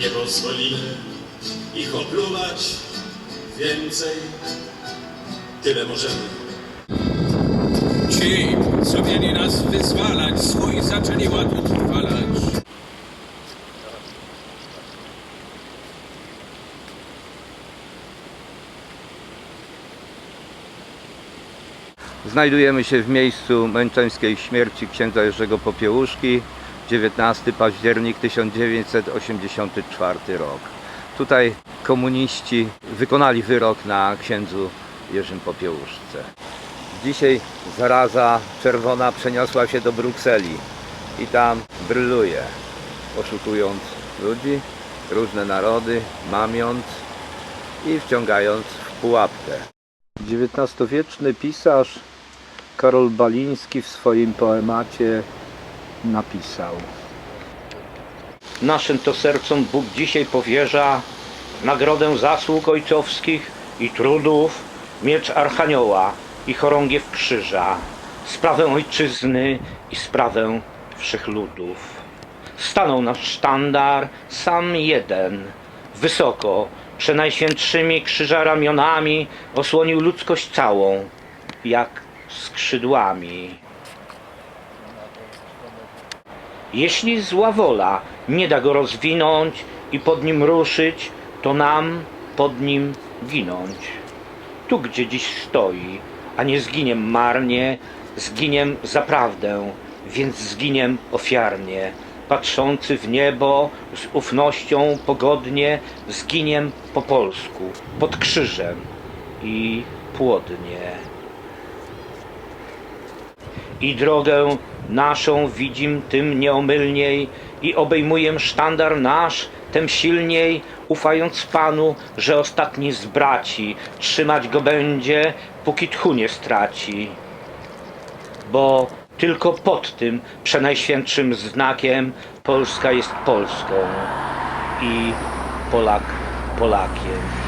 Nie pozwolimy ich opluwać więcej. Tyle możemy. Ci, co mieli nas wyzwalać, swój zaczęli ład utrwalać. Znajdujemy się w miejscu męczeńskiej śmierci księdza Jerzego Popiełuszki, 19 październik 1984 rok. Tutaj komuniści wykonali wyrok na księdzu Jerzym Popiełuszce. Dzisiaj zaraza czerwona przeniosła się do Brukseli i tam bryluje, oszukując ludzi, różne narody, mamiąc i wciągając w pułapkę. XIX-wieczny pisarz Karol Baliński w swoim poemacie napisał Naszym to sercom Bóg dzisiaj powierza nagrodę zasług ojcowskich i trudów, miecz Archanioła i chorągiew krzyża, sprawę ojczyzny i sprawę wszechludów. Stanął nasz sztandar sam jeden, wysoko, przenajświętszymi krzyża ramionami osłonił ludzkość całą, jak skrzydłami. Jeśli zła wola nie da go rozwinąć i pod nim ruszyć, to nam pod nim ginąć. Tu, gdzie dziś stoi, a nie zginiem marnie, zginiem zaprawdę, więc zginiem ofiarnie. Patrzący w niebo z ufnością pogodnie, zginiem po polsku, pod krzyżem i płodnie i drogę naszą widzim tym nieomylniej i obejmuję sztandar nasz tem silniej, ufając Panu, że ostatni z braci trzymać go będzie, póki tchu nie straci. Bo tylko pod tym przenajświętszym znakiem Polska jest Polską i Polak Polakiem.